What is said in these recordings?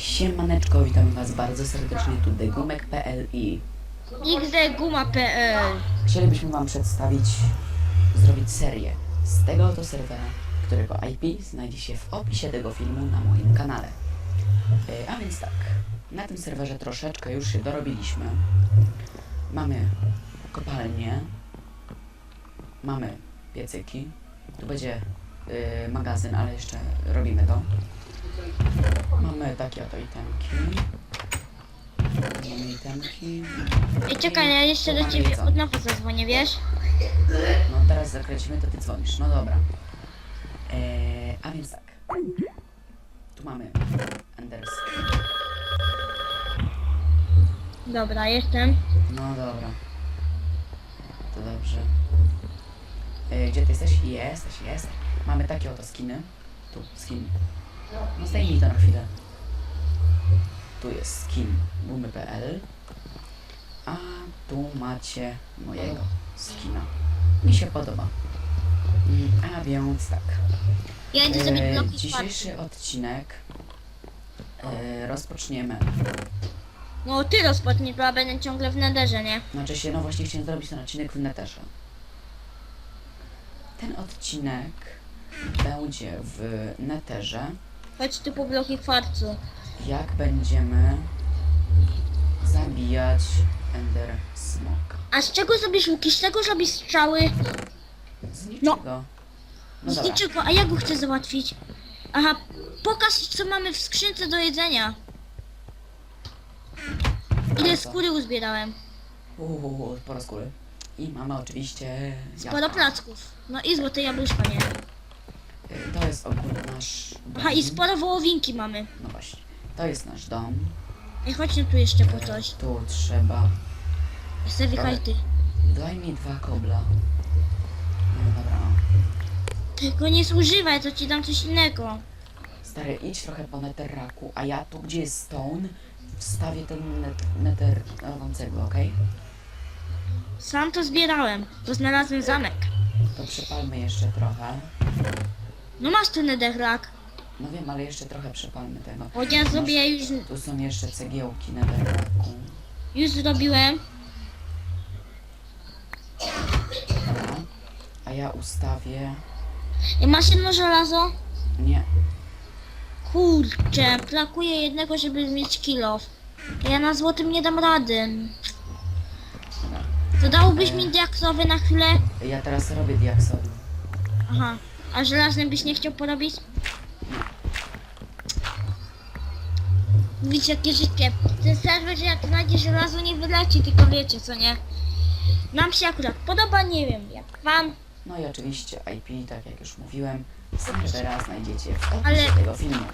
Siemaneczko, witam was bardzo serdecznie, tu degumek.pl i xdguma.pl chcielibyśmy wam przedstawić, zrobić serię z tego oto serwera, którego IP znajdzie się w opisie tego filmu na moim kanale. E, A więc tak, na tym serwerze troszeczkę już się dorobiliśmy. Mamy kopalnię, mamy piecyki, tu będzie y, magazyn, ale jeszcze robimy to. Mamy takie oto itemki. Mamy itemki. Ej, czekaj, ja jeszcze do ciebie od nowa zadzwonię, wiesz? No teraz zakręcimy, to ty dzwonisz. No dobra. Eee, a więc tak. Tu mamy Enders. Dobra, jestem. No dobra. To dobrze. Eee, gdzie ty jesteś? Jesteś, jest. Mamy takie oto skiny. Tu, skin. No zdejmij to na chwilę. Tu jest skin boomy.pl A tu macie mojego skina. Mi się podoba. Mm, A więc tak. Ja idę sobie E, bloki dzisiejszy odcinek e, rozpoczniemy. No ty rozpocznij, bo ja będę ciągle w nederze, nie? Znaczy się, no właśnie chciałem zrobić ten odcinek w neterze. Ten odcinek będzie w neterze, Chodź tu po bloki kwarcu. jak będziemy zabijać Ender Smoka. A z czego zrobisz łuki? Z czego zrobisz strzały? Z niczego. No z dobra. niczego, a jak go chcę załatwić? Aha, pokaż co mamy w skrzynce do jedzenia. Ile skóry uzbierałem? Uuu, sporo skóry. I mamy oczywiście Sporo jabłka. placków. No i złote jabłuszko, nie? Y, To jest ogólnie nasz dom. Aha, i sporo wołowinki mamy. No właśnie. To jest nasz dom. Ej, chodź no tu jeszcze po coś. Tu trzeba. Sewi Ale- hajty. Daj mi dwa kobla. No dobra. no. Tego nie zużywaj, to ci dam coś innego. Stary, idź trochę po netherraku, a ja tu, gdzie jest stone, wstawię ten net, netherową cegłę, okej? Sam to zbierałem, bo znalazłem zamek. To przepalmy jeszcze trochę. No masz ten netherrack. No wiem, ale jeszcze trochę przepalmy tego. O, ja Masz- zrobię już, Tu są jeszcze cegiełki netherraku. już zrobiłem. Dobra. A ja ustawię... I masz jedno żelazo? Nie. Kurczę, brakuje jednego, żeby mieć kilof. Ja na złotym nie dam rady. Dobra. To dałbyś mi diaksowy na chwilę? Ja teraz robię diaksowy. Aha. A żelaznym byś nie chciał porobić? Widzicie, jakie życie. Ten serwer, że jak znajdzie żelazo, nie wyleci, tylko wiecie, co nie? Nam się akurat podoba, nie wiem, jak wam. No i oczywiście IP, tak jak już mówiłem, serwera znajdziecie w opisie Ale- tego filmu.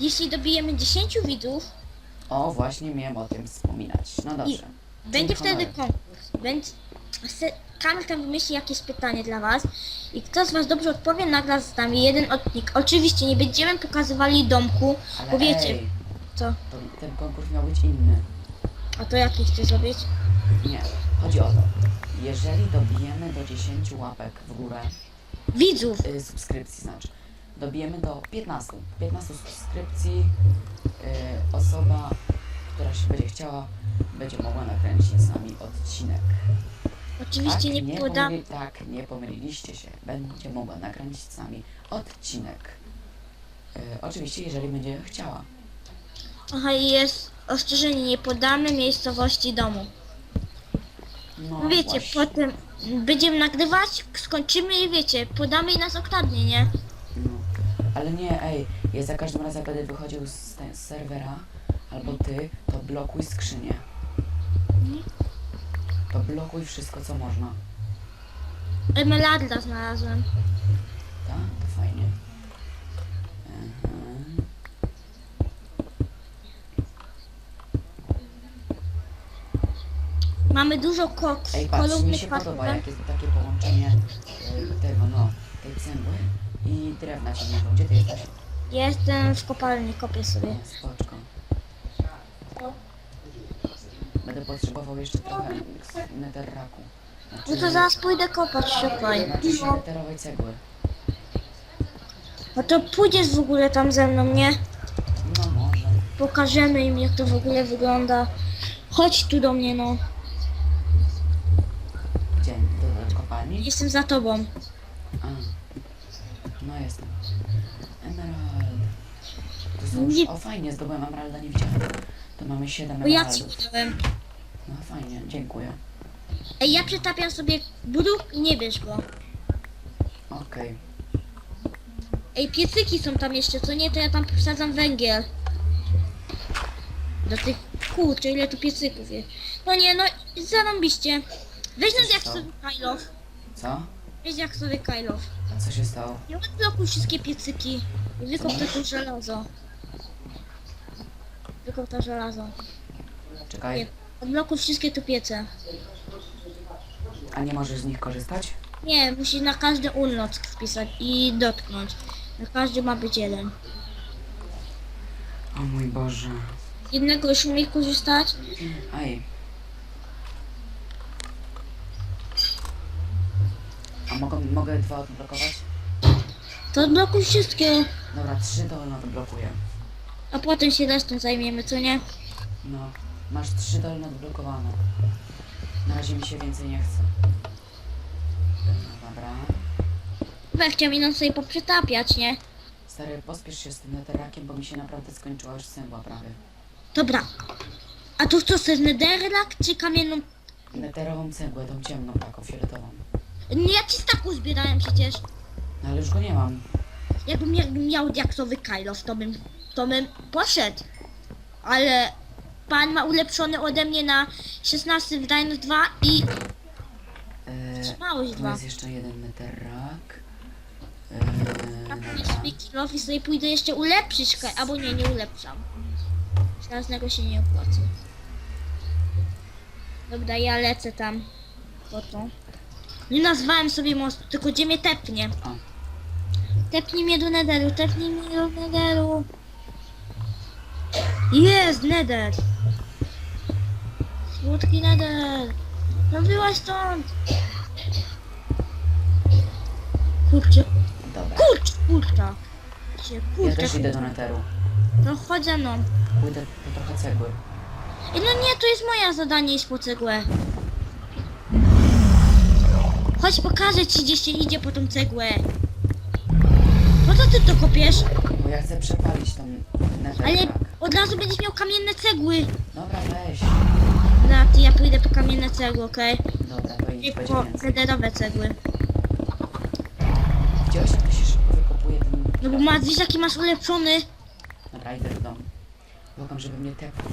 Jeśli dobijemy 10 widzów, O, właśnie miałem o tym wspominać. No dobrze. będzie wtedy konkurs. Będzie... se- Kamil tam wymyśli jakieś pytanie dla was i kto z was dobrze odpowie, nagra z nami jeden odcinek. Oczywiście nie będziemy pokazywali domku, Ale bo wiecie, ej, co? to, ten konkurs miał być inny. A to jaki chcesz zrobić? Nie, chodzi o to. Jeżeli dobijemy do 10 łapek w górę, Widzów! y, subskrypcji znaczy, dobijemy do 15, 15 subskrypcji, y, osoba, która się będzie chciała, będzie mogła nakręcić z nami odcinek. Oczywiście tak, nie podam. pomyli, tak, nie pomyliliście się. Będzie mogła nakręcić z nami odcinek. Y, oczywiście, jeżeli będzie chciała. Aha, i jest ostrzeżenie, nie podamy miejscowości domu. No, No wiecie, właśnie. potem będziemy nagrywać, skończymy i wiecie, podamy i nas okradnie, nie? No. Ale nie, ej, ja za każdym razem jak będę wychodził z, te, z serwera, albo ty, to blokuj skrzynię. To blokuj wszystko, co można. Emelarda znalazłem. Tak? To fajnie. Mhm. Mamy dużo koks, Ej, patrz, mi kolumny się podoba, jak jest takie połączenie y, tego, no, tej cegły i drewna ciemnego. Gdzie ty jesteś? Jestem w kopalni, kopię sobie. Spoczko. Będę potrzebował jeszcze trochę netherraku. Znaczy, No to zaraz pójdę kopać, szukaj. Znaczy się netherowej cegły. No to pójdziesz w ogóle tam ze mną, nie? No może. pokażemy im jak to w ogóle wygląda. Chodź tu do mnie, no. Gdzie? Do, do kopalni? Jestem za tobą. A. No jestem. Emerald. To są Nie- już... O fajnie, zdobyłem emeralda, nie widziałem. To mamy 7 Bo ja ci emeraldów. Fajnie, dziękuję. Ej, ja przetapiam sobie budów i nie go. Okej. Ej, piecyki są tam jeszcze, co nie, to ja tam wsadzam węgiel. Do tych kurczę, ile tu piecyków jest. No nie, no zarąbiście. Weź nas jak Co? sobie Kajlow. Co? Weź jak sobie Kajlow. A co się stało? I odblokuj wszystkie piecyki. I wykop to żelazo. Wykop to żelazo. Czekaj. Odblokuj wszystkie tu piece. A nie możesz z nich korzystać? Nie, musisz na każdy unlock wpisać i dotknąć. Na każdy ma być jeden. O mój Boże. Jednego już umie korzystać. Aj. A mogę, mogę dwa odblokować? To odblokuj wszystkie. Dobra, trzy to odblokuję. A potem się resztą zajmiemy, co nie? No, masz trzy dolne odblokowane. Na razie mi się więcej nie chce. No, dobra. Chyba chciał mi nam sobie poprzetapiać, nie? Stary, pospiesz się z tym neterakiem, bo mi się naprawdę skończyła już cegła prawie. Dobra. A to co, chcesz netherrack czy kamienną... Neterową cegłę, tą ciemną, taką fioletową. Nie, ja ci z taku zbierałem przecież. No ale już go nie mam. Jakbym, miał diaksowy Kailos, to bym, to bym poszedł. Ale pan ma ulepszony ode mnie na 16 wydajność 2 i Eee, małość tu 2. jest jeszcze jeden. Trafię Eee, sobie kilof i sobie pójdę jeszcze ulepszyć, albo nie, nie ulepszam. Żelaznego się nie opłaca. Dobra, ja lecę tam. Po to. Nie nazwałem sobie mostu, tylko gdzie mnie tepnie. A. Tepnij mnie do nederu, tepnij mnie do nederu. Jest, neder. Słodki neder. No wyłaź stąd. Kurczę, dobra. kurcz, kurcza. Się, Ja kurczę, też idę do kurczę. neteru. No chodź ze mną. Pójdę po trochę cegły. Ej, no nie, to jest moja zadanie iść po cegłę. Chodź, pokażę ci, gdzie się idzie po tą cegłę. Po co ty to kopiesz? Bo ja chcę przepalić tą. Ale od razu będziesz miał kamienne cegły. Dobra, weź. Ty, ja pójdę po kamienne cegły, okej? Dobra, to I idź, będzie po więcej. nederowe cegły. Widziałeś jak się szybko wykopuje ten... No bo masz, wiesz jaki masz ulepszony. Dobra, idę do domu. Błagam, żeby mnie tepnął.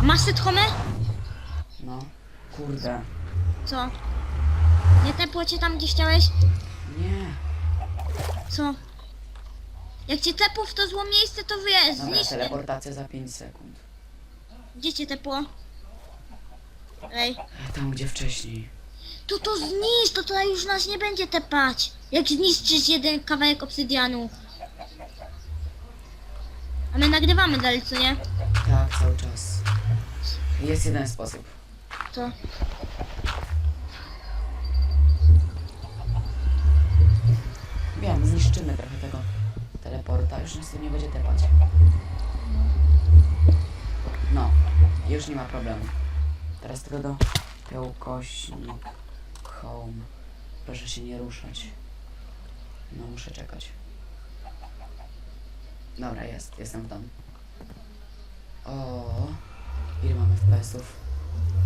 A masz set home? No, kurde. Co? Nie tepło cię tam, gdzie chciałeś? Nie. Co? Jak cię tepło w to zło miejsce, to wiesz, Dobra, zniszcz. teleportacja za 5 sekund. Gdzie cię tepło? Ej. Tam, gdzie wcześniej. To to zniszcz, to to już nas nie będzie tepać. Jak zniszczysz jeden kawałek obsydianu. A my nagrywamy dalej, co nie? Tak, cały czas. Jest jeden sposób. To. Wiem, zniszczymy trochę tego teleporta, już nas tu nie będzie tepać. No, już nie ma problemu. Teraz tylko do pełkośnik, home. Proszę się nie ruszać. No, muszę czekać. Dobra, jest, jestem w domu. O, ile mamy FPS-ów?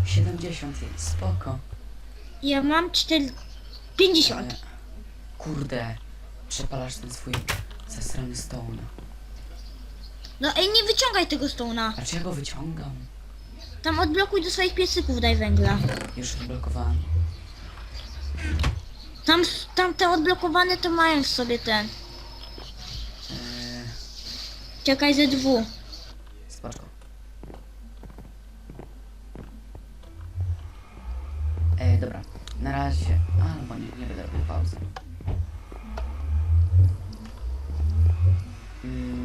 70, jest spoko. Ja mam 4... 50. Ale, kurde, przepalasz ten swój zasrany stone. No ej, nie wyciągaj tego stona. Dlaczego ja go wyciągam? Tam odblokuj do swoich piecyków, daj węgla. Już odblokowałem. Tam, tam te odblokowane to mają w sobie ten. Eee, Czekaj ze dwu. spoczko. Ej, dobra. Na razie. Albo nie, nie będę robił pauzy. Mm.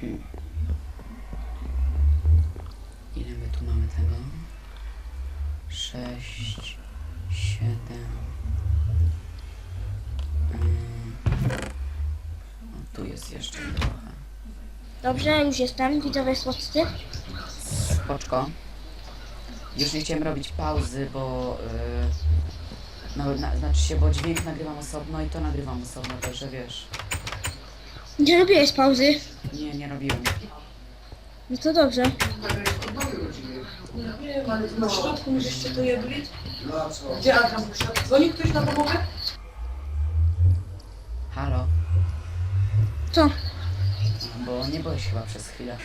Hmm. Ile my tu mamy tego? Sześć, siedem. Hmm. Tu jest jeszcze trochę. Dobrze, już jestem. Widzowie słodcy. Spoczko. Już nie chciałem robić pauzy, bo... Yy, no, na, znaczy się, bo dźwięk nagrywam osobno i to nagrywam osobno, także wiesz... Nie robiłeś pauzy. Nie, nie robiłem. No to dobrze. Nie wiem, ale na środku musisz się tu je być. Gdzie Adam usiadł? Dzwoni ktoś na pomogę? Halo? Co? Bo nie byłeś chyba przez chwilę.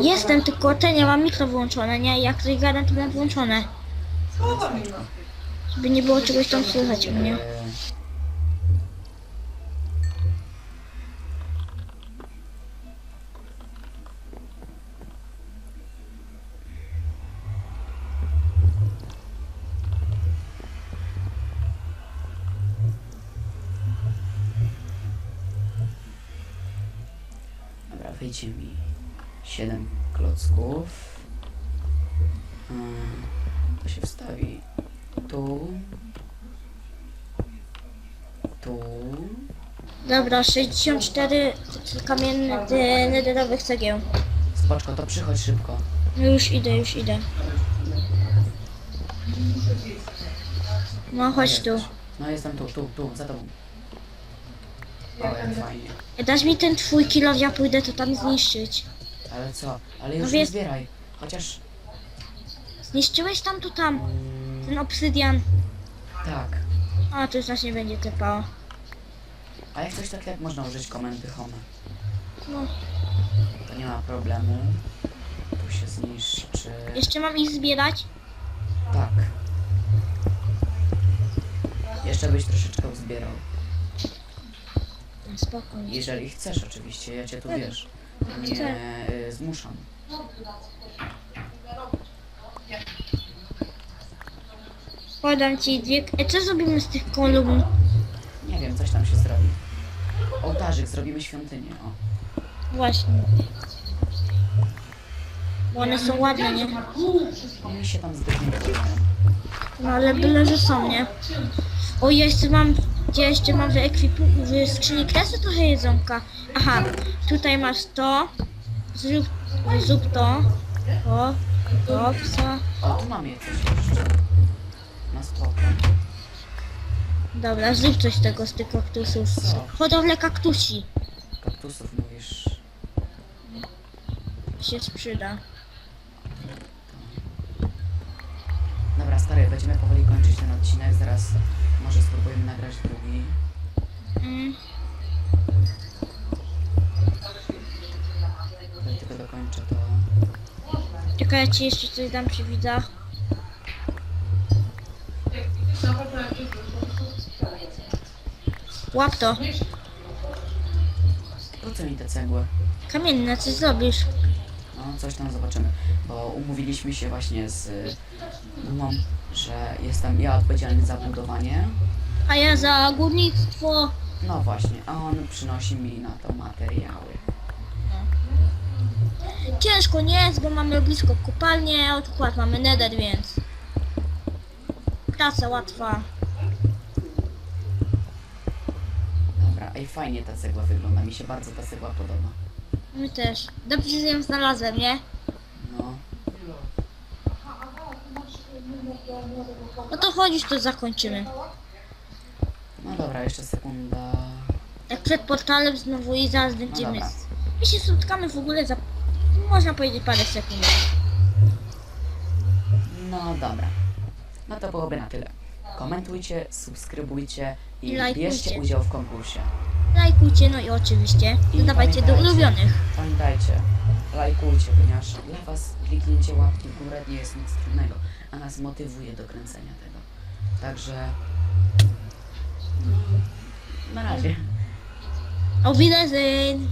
Jestem, tylko ten, ja mam mikro włączone, nie? Jak coś gadam, to mam włączone. Mi ma. Żeby nie było czegoś tam słychać u mnie. Yy, klocków. Yy, To się wstawi tu. Tu. Dobra, 64 kamiennych nederowych cegieł. Spoczko, to przychodź szybko. No już idę, już idę. No chodź tu. No jestem tu, tu, tu, za tobą. O, jak fajnie. Dasz mi ten twój kilo, ja pójdę to tam zniszczyć. Ale co? Ale już No nie wiesz- zbieraj. Chociaż... Zniszczyłeś tam to tam, ten obsydian. tak. A, to już nas nie będzie tepało. A jak coś tak jak można użyć komendy home? No. To nie ma problemu. Tu się zniszczy. Jeszcze mam ich zbierać? Tak. Jeszcze byś troszeczkę uzbierał. Spokojnie. Jeżeli chcesz oczywiście, ja cię tu wiesz. Nie zmuszam. Podam ci dwie... E, co zrobimy z tych kolumn? Nie wiem, coś tam się zrobi. Ołtarzyk, zrobimy świątynię. O. Właśnie. Bo one są ładne, nie? Mi się tam podoba. No ale byle, że są, nie? O, ja jeszcze mam... Ja jeszcze mam w, ekwipu... w skrzyni kresy trochę jedzonka. Aha, tutaj masz to. Zrób, zrób to. O, to, psa. O, tu mamy coś jeszcze. Na spoko. Dobra, zrób coś z tego, z tych kaktusów. Co? Hodowlę kaktusi. Kaktusów mówisz. Się sprzyda. Dobra, stary, będziemy powoli kończyć ten odcinek. Zaraz może spróbujemy nagrać drugi. Mm. Jak tylko dokończę to... Czekaj, ja ci jeszcze coś dam przy widzach. Łap to. Po co mi te cegły? Kamienne, coś zrobisz. No, coś tam zobaczymy. Bo umówiliśmy się właśnie z y, Dumą, że jestem ja odpowiedzialny za budowanie. A ja za górnictwo. No właśnie, a on przynosi mi na to materiały. Ciężko nie jest, bo mamy blisko kopalnię, a odkład mamy nether, więc... Praca łatwa. Dobra, ej, fajnie ta cegła wygląda. Mi się bardzo ta cegła podoba. My też. Dobrze, że ją znalazłem, nie? No, No to chodzisz, to zakończymy. no dobra, jeszcze sekunda. Jak przed portalem znowu i zaraz No będziemy... dobra. My się spotkamy w ogóle za... Można powiedzieć parę sekund. No dobra. No to byłoby na tyle. Komentujcie, subskrybujcie i lajkujcie. bierzcie udział w konkursie. Lajkujcie, no i oczywiście I dodawajcie do pamiętajcie. ulubionych. Pamiętajcie, lajkujcie, ponieważ dla Was kliknięcie łapki w górę nie jest nic trudnego, a nas motywuje do kręcenia tego. Także na razie. Auf Wiedersehen!